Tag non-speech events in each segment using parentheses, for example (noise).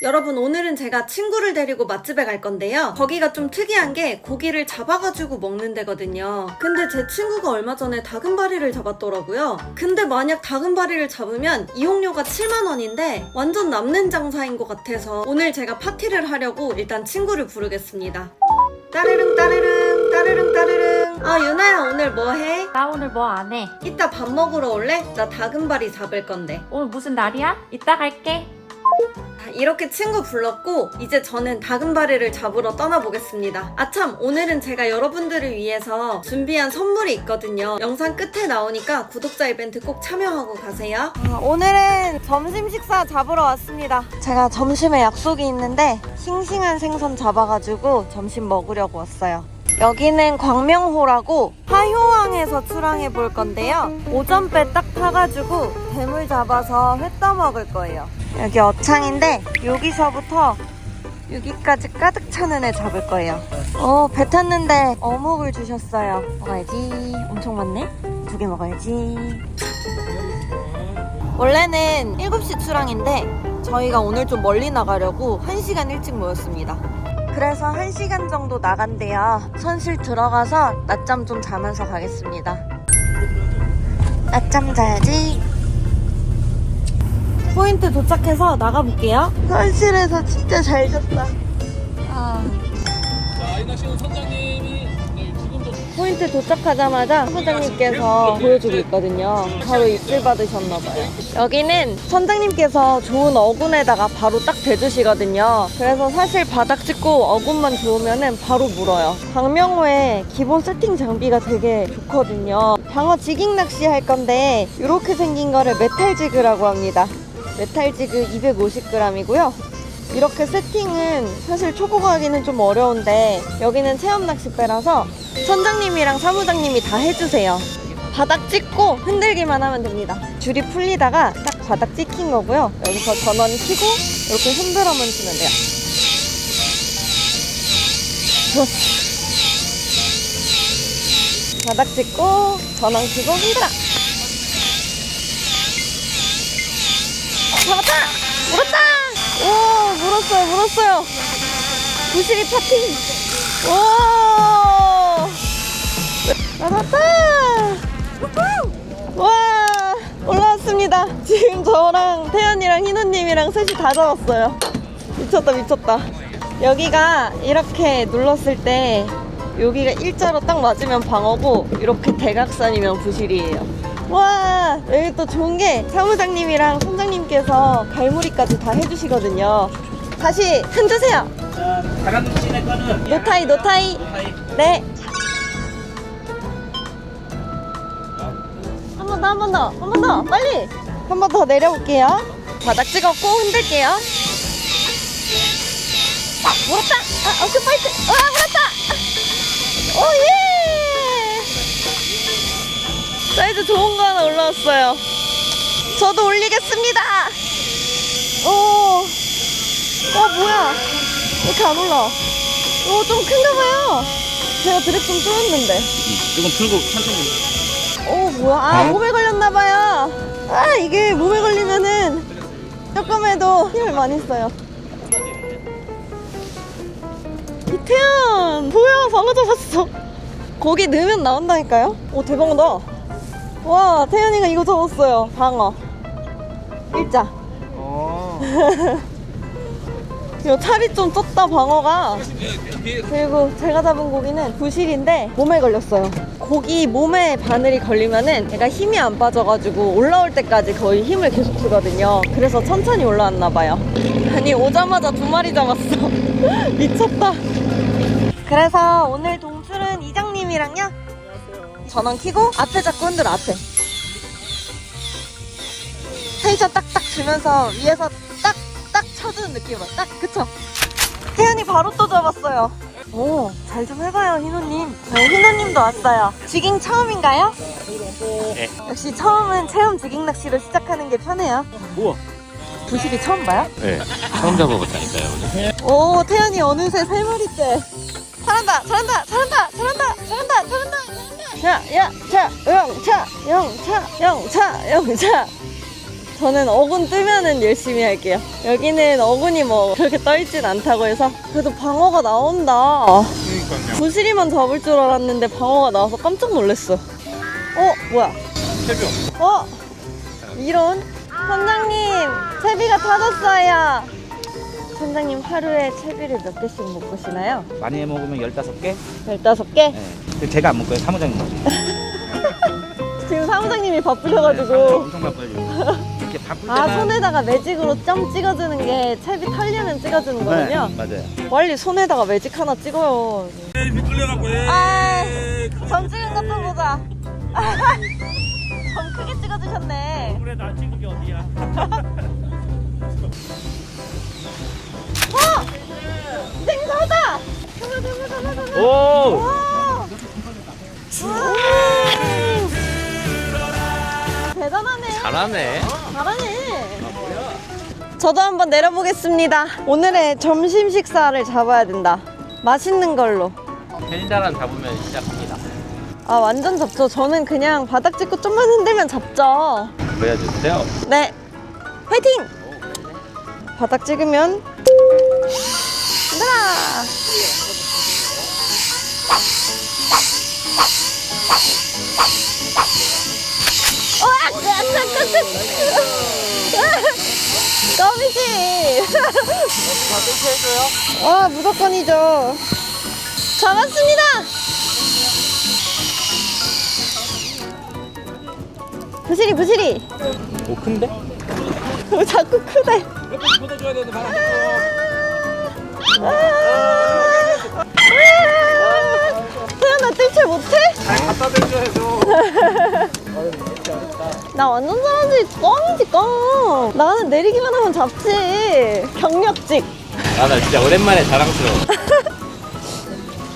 여러분 오늘은 제가 친구를 데리고 맛집에 갈 건데요. 거기가 좀 특이한 게 고기를 잡아가지고 먹는 데거든요. 근데 제 친구가 얼마 전에 다금바리를 잡았더라고요. 근데 만약 다금바리를 잡으면 이용료가 7만 원인데 완전 남는 장사인 것 같아서 오늘 제가 파티를 하려고 일단 친구를 부르겠습니다. 따르릉 따르릉 따르릉 따르릉 아 유나야 오늘 뭐 해? 나 오늘 뭐 안 해? 이따 밥 먹으러 올래? 나 다금바리 잡을 건데 오늘 무슨 날이야? 이따 갈게. 이렇게 친구 불렀고 이제 저는 다금바리를 잡으러 떠나보겠습니다. 아참 오늘은 제가 여러분들을 위해서 준비한 선물이 있거든요. 영상 끝에 나오니까 구독자 이벤트 꼭 참여하고 가세요. 아, 오늘은 점심 식사 잡으러 왔습니다. 제가 점심에 약속이 있는데 싱싱한 생선 잡아가지고 점심 먹으려고 왔어요. 여기는 광명호라고 화효항에서 출항해 볼 건데요. 오전배 딱 타가지고 대물 잡아서 회 떠먹을 거예요. 여기 어창인데 여기서부터 여기까지 가득 차는 애 잡을 거예요. 어, 배 탔는데 어묵을 주셨어요. 먹어야지. 엄청 많네. 두 개 먹어야지. 원래는 7시 출항인데 저희가 오늘 좀 멀리 나가려고 1시간 일찍 모였습니다. 그래서 1시간 정도 나간대요. 선실 들어가서 낮잠 좀 자면서 가겠습니다. 낮잠 자야지. 포인트 도착해서 나가볼게요. 선실에서 진짜 잘 잤다. 아. 자, 아이나 씨는 선장님이 네, 포인트 도착하자마자 선장님께서 보여주고 있거든요. 바로 입질 받으셨나봐요. 여기는 선장님께서 좋은 어군에다가 바로 딱 대주시거든요. 그래서 사실 바닥 찍고 어군만 좋으면 바로 물어요. 광명호에 기본 세팅 장비가 되게 좋거든요. 방어 지깅 낚시 할 건데 이렇게 생긴 거를 메탈 지그라고 합니다. 메탈 지그 250g이고요. 이렇게 세팅은 사실 초보 가기는 좀 어려운데 여기는 체험 낚싯배라서 선장님이랑 사무장님이 다 해주세요. 바닥 찍고 흔들기만 하면 됩니다. 줄이 풀리다가 딱 바닥 찍힌 거고요. 여기서 전원 켜고 이렇게 흔들어만 주면 돼요. (laughs) 바닥 찍고 전원 켜고 흔들어. 잡았다! 물었다! 오, 물었어요, 물었어요. 부실이 파팅! 오! 잡았다! 와! 올라왔습니다. 지금 저랑 태연이랑 희노님이랑 셋이 다 잡았어요. 미쳤다, 미쳤다. 여기가 이렇게 눌렀을 때 여기가 일자로 딱 맞으면 방어고 이렇게 대각선이면 부실이에요. 와 여기 또 좋은 게 사무장님이랑 선장님께서 갈무리까지 다 해주시거든요. 다시 흔드세요. 씨네 거는 노타이 노타이. 네. 한 번 더 한 번 더 한 번 더 빨리 한 번 더 내려볼게요. 바닥 찍었고 흔들게요. 아, 물었다. 아, 어깨 파이트. 아, 물었다. 오 예. 사이즈 좋은 거 하나 올라왔어요. 저도 올리겠습니다. 오. 어 뭐야? 왜 이렇게 안 올라? 오 좀 큰가 봐요. 제가 드랙 좀 줄였는데. 조금 풀고 천천히. 오 뭐야? 아 몸에 걸렸나 봐요. 아 이게 몸에 걸리면은 조금 해도 힘을 많이 써요. 이태연 뭐야 방어 잡았어. 고기 넣으면 나온다니까요. 오 대박이다. 와 태연이가 이거 잡았어요. 방어. 일자. 어. (laughs) 이거 살이 좀 쪘다 방어가. 그리고 제가 잡은 고기는 부실인데 몸에 걸렸어요. 고기 몸에 바늘이 걸리면은 얘가 힘이 안 빠져가지고 올라올 때까지 거의 힘을 계속 주거든요. 그래서 천천히 올라왔나 봐요. 아니 오자마자 두 마리 잡았어. (laughs) 미쳤다. 그래서 오늘 동출은 이장님이랑요. 전원 키고 앞에 잡고 흔들어 앞에. 텐션 딱딱 주면서 위에서 딱딱 쳐주는 느낌으로 딱 그쵸? 태연이 바로 또 잡았어요. 오, 잘 좀 해봐요, 희노님. 저희 희노님도 왔어요. 지깅 처음인가요? 네. 역시 처음은 체험 지깅 낚시로 시작하는 게 편해요. 우와. 부실이 처음 봐요? 네. 처음 잡아봤다니까요, 오늘. 오, 태연이 어느새 세 마리째. 잘한다, 잘한다, 잘한다, 잘한다, 잘한다, 잘한다. 자, 야, 자, 영차, 영 차, 영 차, 영 차. 저는 어군 뜨면은 열심히 할게요. 여기는 어군이 뭐 그렇게 떨진 않다고 해서 그래도 방어가 나온다. 그러니까요. 부시리만 잡을 줄 알았는데 방어가 나와서 깜짝 놀랐어. 어 뭐야? 새벽. 어 이런 선장님 채비가 터졌어요. 선장님 하루에 채비를 몇 개씩 묶으시나요? 많이 해 먹으면 15개? 15개? 네. 근데 제가 안 먹고요. 사무장님 먹어요. (laughs) 지금 사무장님이 네, 바쁘셔가지고 엄청 바빠요. 이렇게 바쁠 때만. 아 손에다가 매직으로 점 찍어주는 게 채비 털려면 찍어주는 거군요. 네, 맞아요. 빨리 손에다가 매직 하나 찍어요. 미끌려갖고 예. 아, 점 찍은 것도 보자. (laughs) 점 크게 찍어주셨네. 그래 나 찍은 게 어디야? (laughs) 오! 와! 대단하네. 잘하네. 잘하네. 저도 한번 내려보겠습니다. 오늘의 점심 식사를 잡아야 된다. 맛있는 걸로. 펜자란 잡으면 시작합니다. 아 완전 잡죠. 저는 그냥 바닥 짚고 좀만 흔들면 잡죠. 보여주세요. 네. 화이팅! 바닥 찍으면 흔들어! 우와! 끄끄끄끄! 껌이지! 와, 무조건이죠. 잡았습니다! 부시리, 부시리! 오, 큰데? 어, 자꾸 크대. 걷어줘야 되는데 바람 태연아 뜰채 못해? 갖다 대줘야죠. (laughs) 나 완전 잘하지. 꽝이지 꽝. 나는 내리기만 하면 잡지. 경력직. 아, 나 진짜 오랜만에 자랑스러워. (laughs)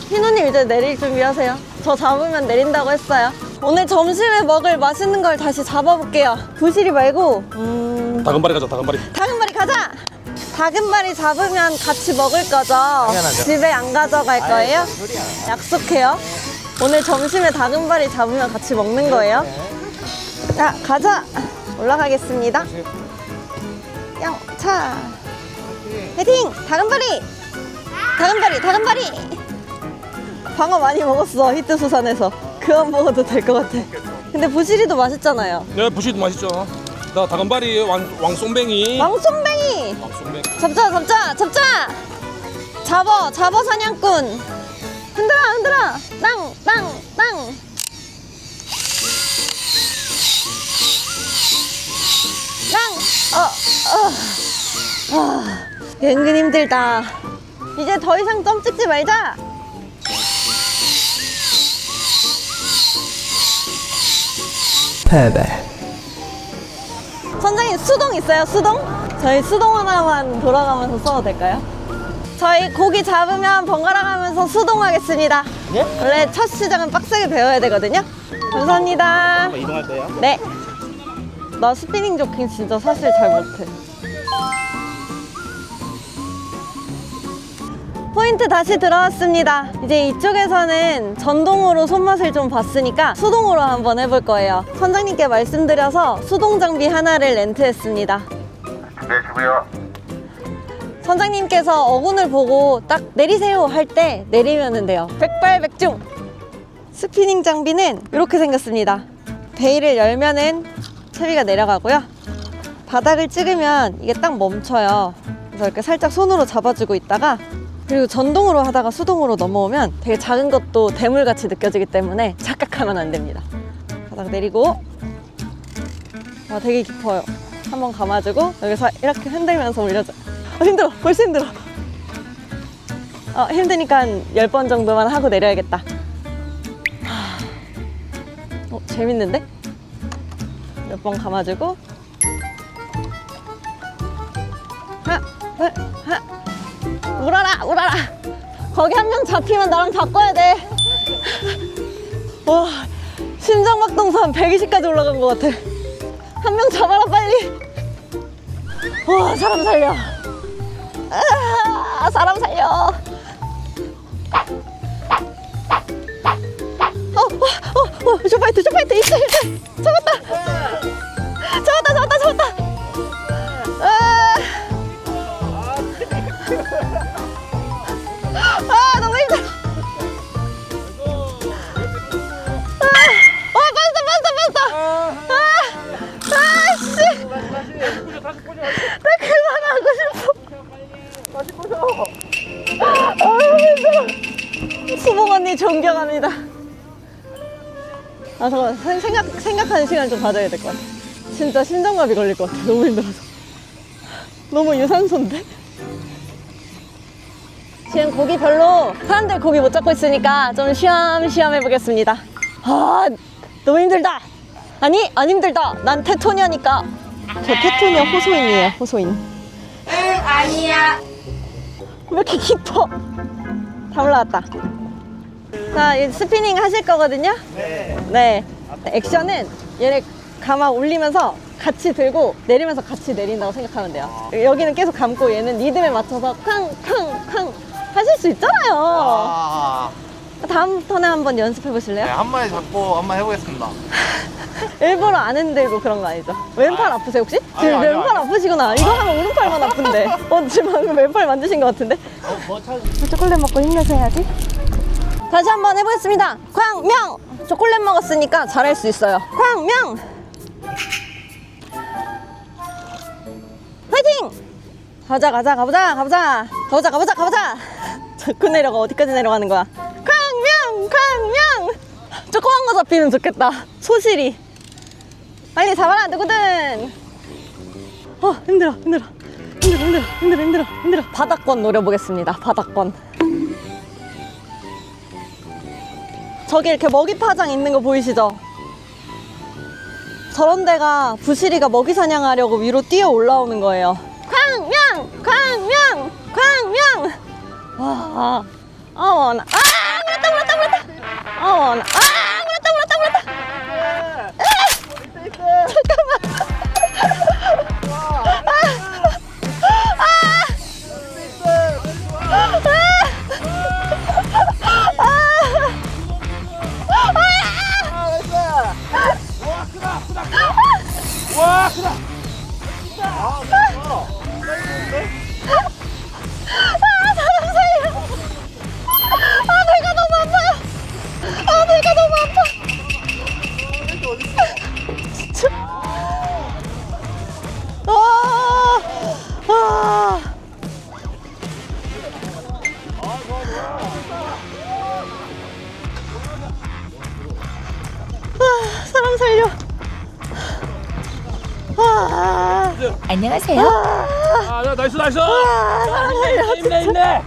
희노님 이제 내릴 준비하세요. 저 잡으면 내린다고 했어요. 오늘 점심에 먹을 맛있는 걸 다시 잡아볼게요. 부시리 말고 음, 다금바리 가자 다금바리. 다금바리 가자. 다금바리 잡으면 같이 먹을 거죠. 당연하죠. 집에 안 가져갈 거예요? 약속해요. 오늘 점심에 다금바리 잡으면 같이 먹는 거예요. 자, 가자. 올라가겠습니다. 영차. 화이팅! 다금바리! 다금바리, 다금바리! 방어 많이 먹었어, 히트 수산에서. 그만 먹어도 될 것 같아. 근데 부시리도 맛있잖아요. 네 부시도 맛있죠. 나 다금바리 왕 왕송뱅이. 왕손뱅이! 왕송뱅이. 잡자 잡자 잡자 잡어 잡어 사냥꾼 흔들어 흔들어 땅땅땅 땅! 어, 어. 아, 은근 힘들다 이제 더 이상 점 찍지 말자 선장님 수동 있어요 수동? 저희 수동 하나만 돌아가면서 써도 될까요? 저희 고기 잡으면 번갈아 가면서 수동하겠습니다 예? 원래 첫 시작은 빡세게 배워야 되거든요 감사합니다 한번 이동할 거예요? 네. 나 스피닝 조킹 진짜 사실 잘 못해. 포인트 다시 들어왔습니다. 이제 이쪽에서는 전동으로 손맛을 좀 봤으니까 수동으로 한번 해볼 거예요. 선장님께 말씀드려서 수동 장비 하나를 렌트했습니다. 네, 주고요. 선장님께서 어군을 보고 딱 내리세요 할 때 내리면 돼요. 백발백중! 스피닝 장비는 이렇게 생겼습니다. 베일을 열면은 채비가 내려가고요. 바닥을 찍으면 이게 딱 멈춰요. 그래서 이렇게 살짝 손으로 잡아주고 있다가 그리고 전동으로 하다가 수동으로 넘어오면 되게 작은 것도 대물같이 느껴지기 때문에 착각하면 안 됩니다. 바닥 내리고 와 되게 깊어요. 한번 감아주고 여기서 이렇게 흔들면서 올려줘. 어, 힘들어. 벌써 힘들어. 어, 힘드니까 한 10번 정도만 하고 내려야겠다. 하... 어, 재밌는데? 몇 번 감아주고 하, 하, 하. 울어라, 울어라. 거기 한 명 잡히면 나랑 바꿔야 돼. 와, 심장박동산 120까지 올라간 것 같아. 한 명 잡아라, 빨리. 와, 사람 살려. 아, 사람 살려. 어, 어, 어, 어, 쇼파이트, 쇼파이트, 있어, 있어. 잡았다. 수봉 언니 존경합니다. 아 잠깐 만 생각 생각하는 시간 좀 가져야 될 것 같아. 진짜 심장마비 걸릴 것 같아. 너무 힘들어서. 너무 유산소인데? 지금 고기 별로 사람들 고기 못 잡고 있으니까 좀 쉬엄쉬엄 해보겠습니다. 아 너무 힘들다. 아니 안 힘들다. 난 테토니아니까. 저 테토니아 호소인이에요. 호소인. 응 아니야. 왜 이렇게 깊어? 다 올라왔다. 자, 스피닝 하실 거거든요? 네. 네. 액션은 얘를 감아 올리면서 같이 들고 내리면서 같이 내린다고 생각하면 돼요. 여기는 계속 감고 얘는 리듬에 맞춰서 쾅쾅쾅 하실 수 있잖아요. 아, 다음 턴에 한번 연습해 보실래요? 네, 한 마리 잡고 한번 해보겠습니다. (laughs) 일부러 안 흔들고 그런 거 아니죠? 왼팔 아프세요 혹시? 아니요, 지금 아니요, 왼팔 아프시구나. 이거 하면 오른팔만 아픈데. (laughs) 어, 지금 방금 왼팔 만드신 것 같은데? 초콜릿 먹고 힘내셔야지. 다시 한번 해보겠습니다. 광명! 초콜릿 먹었으니까 잘할 수 있어요. 광명! 화이팅! 가자, 가자, 가보자, 가보자. 가보자, 가보자, 가보자. 자꾸 내려가. 어디까지 내려가는 거야? 광명! 광명! 조그만 거 잡히면 좋겠다. 소실이. 빨리 잡아라, 누구든. 어, 힘들어, 힘들어. 힘들어, 힘들어, 힘들어, 힘들어. 바닥권 노려보겠습니다. 바닥권. 저기 이렇게 먹이 파장 있는 거 보이시죠? 저런 데가 부시리가 먹이 사냥하려고 위로 뛰어 올라오는 거예요. 광명! 광명! 광명! 와, 아, 원아. 아, 물었다, 물었다, 물었다. 아, 원아. 아, 아,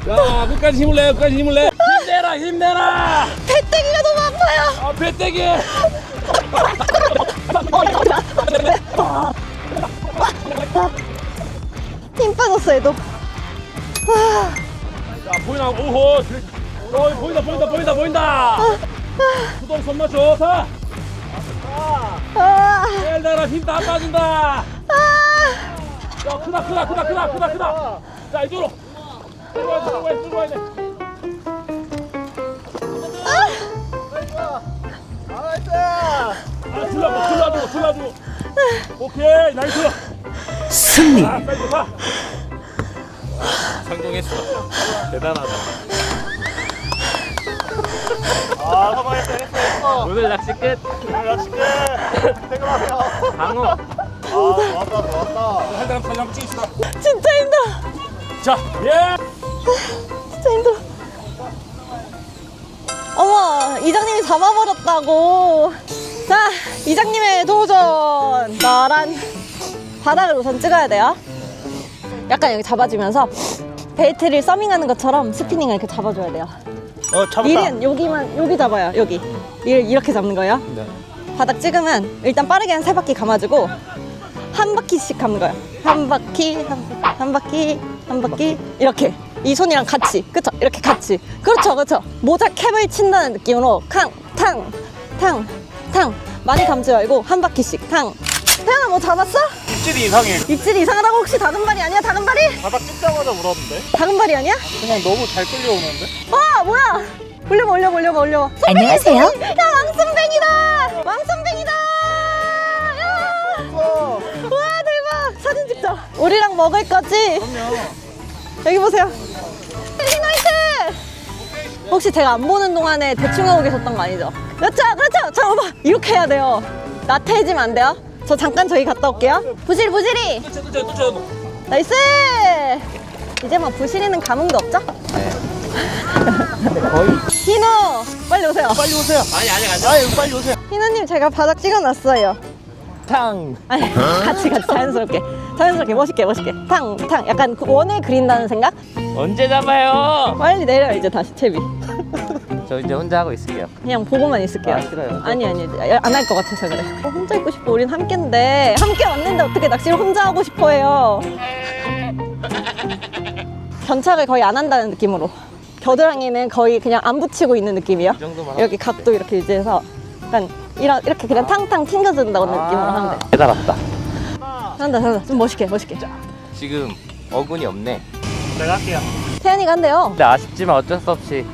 야, 끝까지 힘을 내, 끝까지 힘을 내. 힘내라, 힘내라. 배때기가 너무 아파요. 아, 배때기. 힘 빠졌어, 얘도. 자, 보이나? 오호. 어, 보인다, 보인다, 보인다, 보인다. 수동 손 맞춰. 자, 아, 헬다라 힘다 안 빠진다. 아. 야, 크다, 크다, 크다, 크다, 크다, 크다. 자, 이쪽으로. 오케이, 나이스. 승리. 아, 빨리 가. 성공했어. 대단하다. 아, 한번 했어, 했어, 했어. 오늘 낚시 끝. 오늘 낚시 끝. 퇴근하세요. 방어. 아, 좋았다, 좋았다. 한 사람 한번 찍읍시다. 진짜 힘들어. 자, 예. 진짜 힘들어. 어머, 이장님이 잡아버렸다고. 자, 이장님의 도전. 나란 바닥을 우선 찍어야 돼요. 약간 여기 잡아주면서 베이트를 서밍하는 것처럼 스피닝을 이렇게 잡아줘야 돼요. 어, 잡았다. 릴은 여기만 여기 잡아요. 여기 릴 이렇게 잡는 거예요. 바닥 찍으면 일단 빠르게 한 세 바퀴 감아주고 한 바퀴씩 감는 거예요. 한 바퀴 한, 바퀴, 한 바퀴 한 바퀴 이렇게 이 손이랑 같이 그쵸 이렇게 같이 그렇죠 그렇죠 모자 캡을 친다는 느낌으로 캉탕탕 탕 많이 감지 말고 한 바퀴씩 탕 태연아 뭐 잡았어? 입질이 이상해. 입질이 이상하다고 혹시 다금발이 아니야 다금발이? 바닥 찍자마자 물었는데? 다금발이 아니야? 그냥 너무 잘 끌려오는데? 어 뭐야 올려봐 올려봐 올려봐 올려봐 안녕하세요. 야 왕선뱅이다 왕선뱅이다 야. 와 대박 사진 찍자 우리랑 먹을 거지? 그럼요 여기 보세요 힐링 화이트 혹시 제가 안 보는 동안에 대충 하고 계셨던 거 아니죠? 그렇죠, 그렇죠. 자, 오빠 이렇게 해야 돼요. 나태해지면 안 돼요. 저 잠깐 저기 갔다 올게요. 부실 부실이. 나이스. 이제 뭐 부실이는 감흥도 없죠? 거의. 희노 빨리 오세요. 빨리 오세요. 아니, 아니, 아니. 아유, 빨리 오세요. 희노님 제가 바닥 찍어놨어요. 탕. 아니 같이 같이 자연스럽게 자연스럽게 멋있게 멋있게 탕 탕 약간 그 원을 그린다는 생각? 언제 잡아요? 빨리 내려 이제 다시 채비. 저 이제 혼자 하고 있을게요. 그냥 보고만 있을게요. 아, 싫어요. 아니 아니 안 할 것 같아서 그래. 어, 혼자 있고 싶어. 우린 함께인데 함께 왔는데 어떻게 낚시를 혼자 하고 싶어해요. 견착을 거의 안 한다는 느낌으로. 겨드랑이는 거의 그냥 안 붙이고 있는 느낌이요. 이 정도만 여기 각도 이렇게 유지해서 약간 이런 이렇게 그냥 탕탕 튕겨진다는 느낌으로 하면 돼. 깨달았다. 잘한다 잘한다. 좀 멋있게 멋있게. 지금 어군이 없네. 내가 할게요. 태연이가 한대요. 근데 아쉽지만 어쩔 수 없이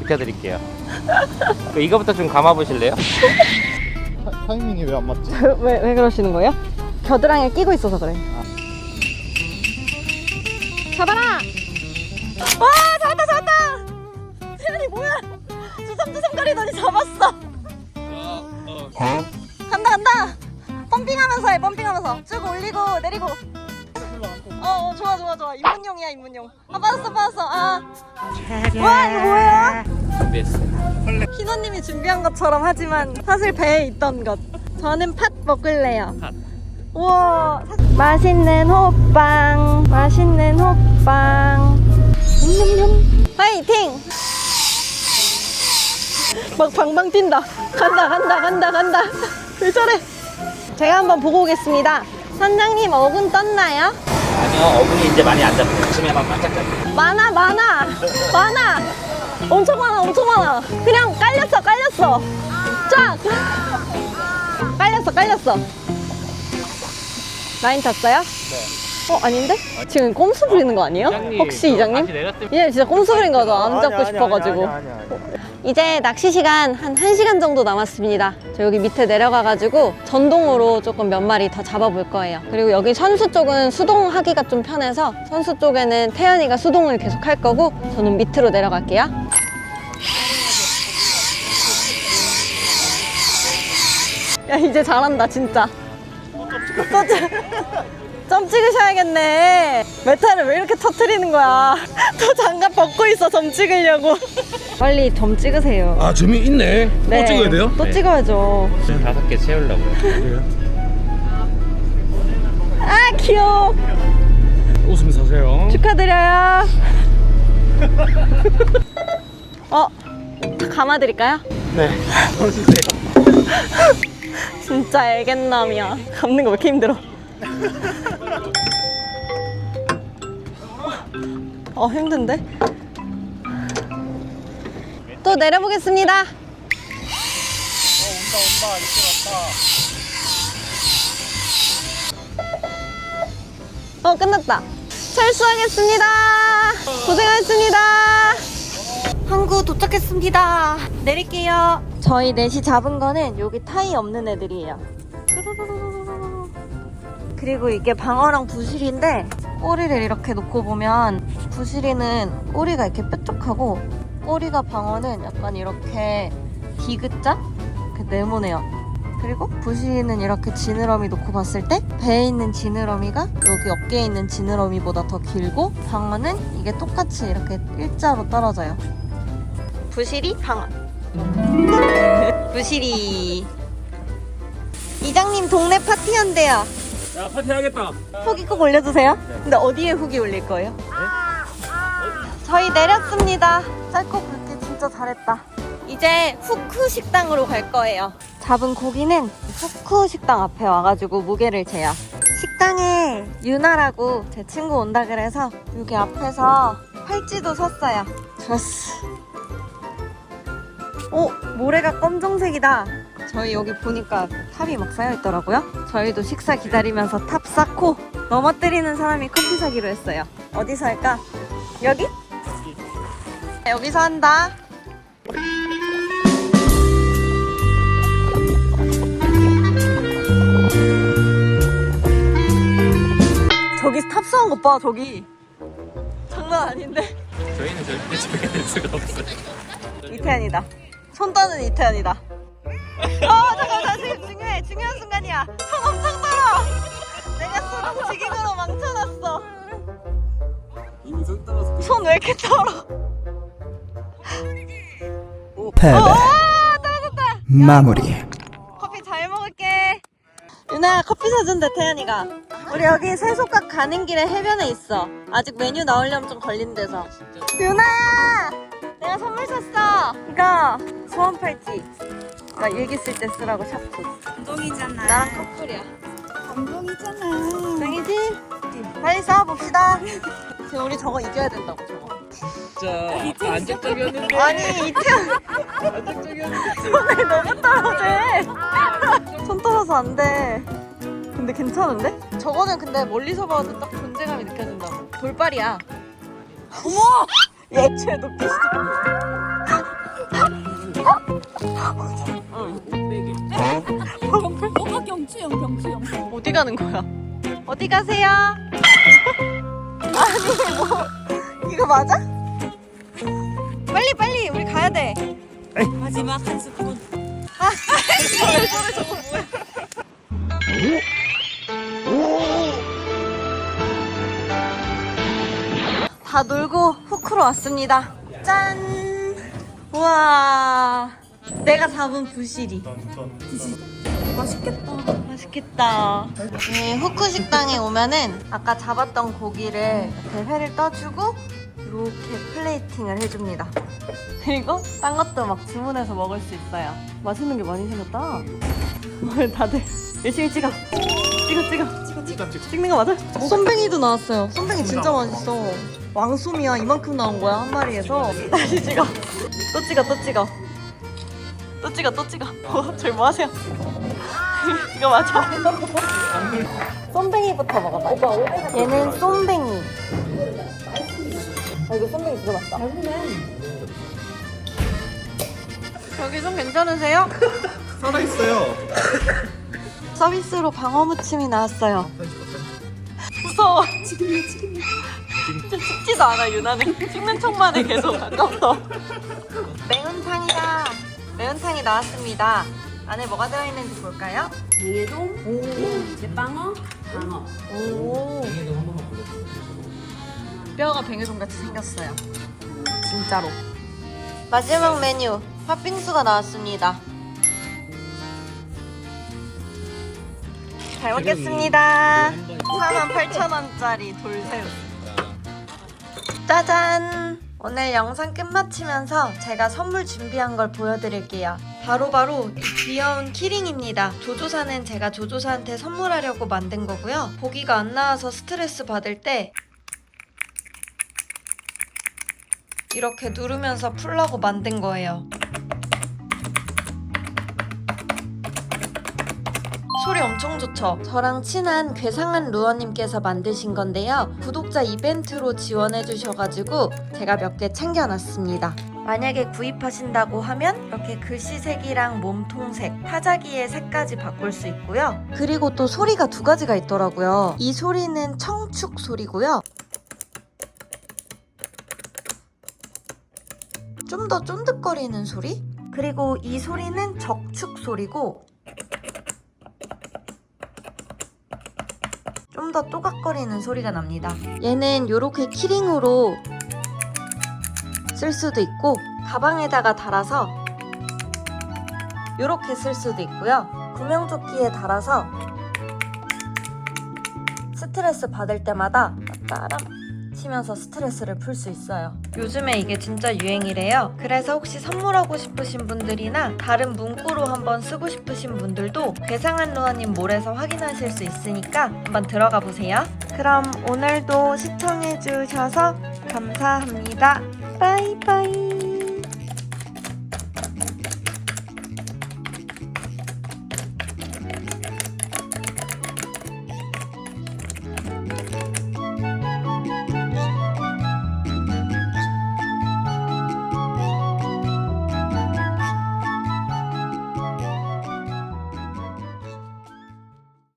지켜드릴게요. 그 이거부터 좀 감아보실래요? 타이밍이 왜 안 맞지? 왜, 왜 그러시는 거예요? 겨드랑이에 끼고 있어서 그래. 잡아라! 와, 잡았다, 잡았다! 태연이 뭐야? 주섬주섬 거리더니 잡았어. 펌핑하면서 해, 펌핑하면서. 쭉 올리고, 내리고. 어, 어, 좋아, 좋아, 좋아. 입문용이야, 입문용. 아, 빠졌어, 빠졌어. 아. 와, 이거 뭐야? 준비했어요. 희노님이 준비한 것처럼 하지만 사실 배에 있던 것. 저는 팥 먹을래요. 팥. 우와. 맛있는 호빵. 맛있는 호빵. 냠냠냠. 화이팅! 막 방방 뛴다. 간다, 간다, 간다, 간다. 왜 저래? 제가 한번 보고 오겠습니다. 선장님 어군 떴나요? 아니요, 어군이 이제 많이 안 잡혀요. 아침에만 반짝거려. 많아 많아 많아 엄청 많아 엄청 많아 그냥 깔렸어 깔렸어 쫙 깔렸어 깔렸어 라인 탔어요? 네. 어 아닌데? 지금 꼼수 부리는 거 아니에요? 혹시 이장님? 얘 진짜 꼼수 부린 거죠 안 잡고 싶어가지고 이제 낚시 시간 한 1시간 정도 남았습니다. 저 여기 밑에 내려가가지고 전동으로 조금 몇 마리 더 잡아볼 거예요. 그리고 여기 선수 쪽은 수동하기가 좀 편해서 선수 쪽에는 태연이가 수동을 계속 할 거고 저는 밑으로 내려갈게요. 야 이제 잘한다 진짜. 또 점- 점 찍으셔야겠네. 메탈을 왜 이렇게 터트리는 거야? (laughs) 또 장갑 벗고 있어 점 찍으려고. (laughs) 빨리 점 찍으세요. 아 재미있네 네. 또 찍어야 돼요? 또 네. 찍어야죠. 다섯 개 채우려고요. 아 귀여워. 웃음 사세요 축하드려요. (laughs) 어, 다 감아드릴까요? 네. 진짜 애견남이야. 감는 거 왜 이렇게 힘들어? 어, 힘든데? 또 내려보겠습니다. 어, 끝났다. 철수하겠습니다. 고생하셨습니다. 항구 도착했습니다. 내릴게요. 저희 넷이 잡은 거는 여기 타이 없는 애들이에요. 뚜루루루루루. 그리고 이게 방어랑 부실인데 꼬리를 이렇게 놓고 보면 부실이는 꼬리가 이렇게 뾰족하고 꼬리가 방어는 약간 이렇게 디귿자? 이렇게 네모네요. 그리고 부실이는 이렇게 지느러미 놓고 봤을 때 배에 있는 지느러미가 여기 어깨에 있는 지느러미보다 더 길고 방어는 이게 똑같이 이렇게 일자로 떨어져요. 부실이 방어. (laughs) 부실이. 이장님 동네 파티한대요. 야 파티 하겠다 후기 꼭 올려주세요. 근데 어디에 후기 올릴 거예요? 저희 내렸습니다. 짧고 굵게 진짜 잘했다. 이제 후쿠 식당으로 갈 거예요. 잡은 고기는 후쿠 식당 앞에 와가지고 무게를 재요. 식당에 유나라고 제 친구 온다 그래서 여기 앞에서 팔찌도 샀어요. 좋았어. 오, 모래가 검정색이다. 저희 여기 보니까 탑이 막 쌓여 있더라고요. 저희도 식사 기다리면서 탑 쌓고 넘어뜨리는 사람이 커피 사기로 했어요. 어디서 할까? 여기? 여기서 한다. 저기 탑승한 것 봐, 저기. 장난 아닌데? 저희는 절대 저렇게 될 수가 없어요. 이태현이다. 손 떠는 이태현이다. 어, 잠깐만, 나 지금 중요해. 중요한 순간이야. 손 엄청 떨어. 내가 수동 지깅으로 망쳐놨어. 이미 손 떨어서 손 왜 이렇게 떨어? 패배 아, 떨어졌다. 마무리 커피 잘 먹을게. 유나야 커피 사준대 태연이가. 우리 여기 세속각 가는 길에 해변에 있어. 아직 메뉴 나오려면 좀 걸린대서. 유나야, 내가 선물 샀어. 이거 소원 팔찌. 나 일기 쓸 때 쓰라고 샵도. 감동이잖아. 나랑 커플이야. 감동이잖아. 땡이지? 빨리 싸워봅시다. 지금 우리 저거 이겨야 된다고 저거. 진짜 안정적이었는데 아니 이태연. 안정적이었는데 손에 너무 떨어져. 손 떨어서 안 돼. 근데 괜찮은데? 저거는 근데 멀리서 봐도 딱 존재감이 느껴진다고. 돌발이야. 어머! 야채 높이 뭐 가 경치형 경치형 어디 가는 거야? 어디 가세요? (laughs) 아니 뭐 이거 맞아? 빨리 빨리 우리 가야 돼. 마지막 한 스푼 아, 저거 왜 저래 저거 뭐야? 다 놀고 후크로 왔습니다. 짠! 우와. 내가 잡은 부시리. 맛있겠다 맛있겠다. 네, 후크 식당에 오면은 아까 잡았던 고기를 이렇게 회를 떠주고 이렇게 플레이팅을 해줍니다. 그리고 딴 것도 막 주문해서 먹을 수 있어요. 맛있는 게 많이 생겼다. 오늘 다들 열심히 찍어. 찍어 찍어. 찍어 찍어. 찍는 거 맞아? 쏨뱅이도 나왔어요. 쏨뱅이 진짜 맛있어. 왕솜이야 이만큼 나온 거야 한 마리에서. 다시 찍어. 또 찍어 또 찍어. 또 찍어 또 찍어. 어, 저기 뭐 하세요? (laughs) 이거 맞아? 쏨뱅이부터 먹어봐. 얘는 쏨뱅이. 아 이거 쏨뱅이 진짜 맛있다. 여기 좀 괜찮으세요? (laughs) 살아있어요. 서비스로 방어 무침이 나왔어요. 무서워. 지금이야 지금이야. 진짜 찍지도 않아 유나는. 찍는 척만 해 계속 가까워. 매운탕이다. 매운탕이 나왔습니다. 안에 뭐가 들어있는지 볼까요? 뱅에동 제빵어 방어 오. 뼈가 뱅에돔 같이 생겼어요. 진짜로. 마지막 메뉴 팥빙수가 나왔습니다. 잘 먹겠습니다. 48,000원짜리 돌새우. 짜잔! 오늘 영상 끝마치면서 제가 선물 준비한 걸 보여드릴게요. 바로 바로 이 귀여운 키링입니다. 조조사는 제가 조조사한테 선물하려고 만든 거고요. 보기가 안 나와서 스트레스 받을 때 이렇게 누르면서 풀라고 만든 거예요. 소리 엄청 좋죠? 저랑 친한 괴상한 루어님께서 만드신 건데요. 구독자 이벤트로 지원해주셔가지고 제가 몇 개 챙겨놨습니다. 만약에 구입하신다고 하면 이렇게 글씨색이랑 몸통색, 타자기의 색까지 바꿀 수 있고요. 그리고 또 소리가 두 가지가 있더라고요. 이 소리는 청축 소리고요. 좀 더 쫀득거리는 소리? 그리고 이 소리는 적축 소리고 좀 더 또각거리는 소리가 납니다. 얘는 이렇게 키링으로 쓸 수도 있고 가방에다가 달아서 이렇게 쓸 수도 있고요. 구명조끼에 달아서 스트레스 받을 때마다 따람 치면서 스트레스를 풀 수 있어요. 요즘에 이게 진짜 유행이래요. 그래서 혹시 선물하고 싶으신 분들이나 다른 문구로 한번 쓰고 싶으신 분들도 괴상한 루아님 몰에서 확인하실 수 있으니까 한번 들어가 보세요. 그럼 오늘도 시청해주셔서 감사합니다. 바이바이.